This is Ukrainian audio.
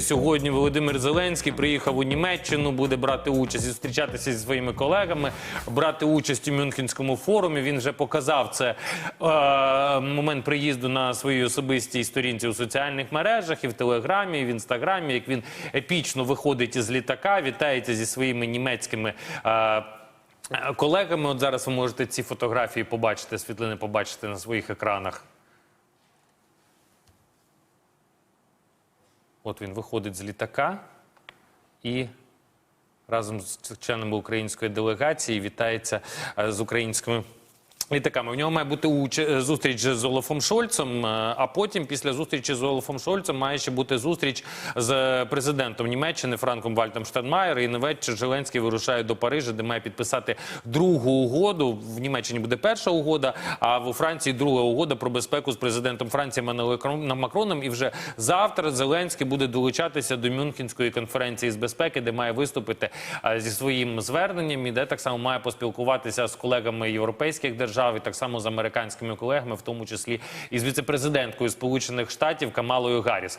Сьогодні Володимир Зеленський приїхав у Німеччину, буде брати участь і зустрічатися зі своїми колегами, брати участь у Мюнхенському форумі. Він вже показав це е, момент приїзду на своїй особистій сторінці у соціальних мережах і в Телеграмі, і в інстаграмі. Як він епічно виходить із літака, вітається зі своїми німецькими. Е, Колегами, от зараз ви можете ці фотографії побачити, світлини побачити на своїх екранах. От він виходить з літака і разом з членами української делегації вітається е, з українськими. Літаками. В нього має бути уч- зустріч з Олафом Шольцем, е, а потім, після зустрічі з Олафом Шольцем, має ще бути зустріч з президентом Німеччини Франком Вальтом Штайнмаєр. І на вечір Зеленський вирушає до Парижа, де має підписати другу угоду. В Німеччині буде перша угода, а у Франції друга угода про безпеку з президентом Франції Еммануелем Макроном. І вже завтра Зеленський буде долучатися до Мюнхенської конференції з безпеки, де має виступити е, зі своїм зверненням, і де так само має поспілкуватися з колегами європейських держав, і так само з американськими колегами, в тому числі і з віцепрезиденткою Сполучених Штатів Камалою Гарріс.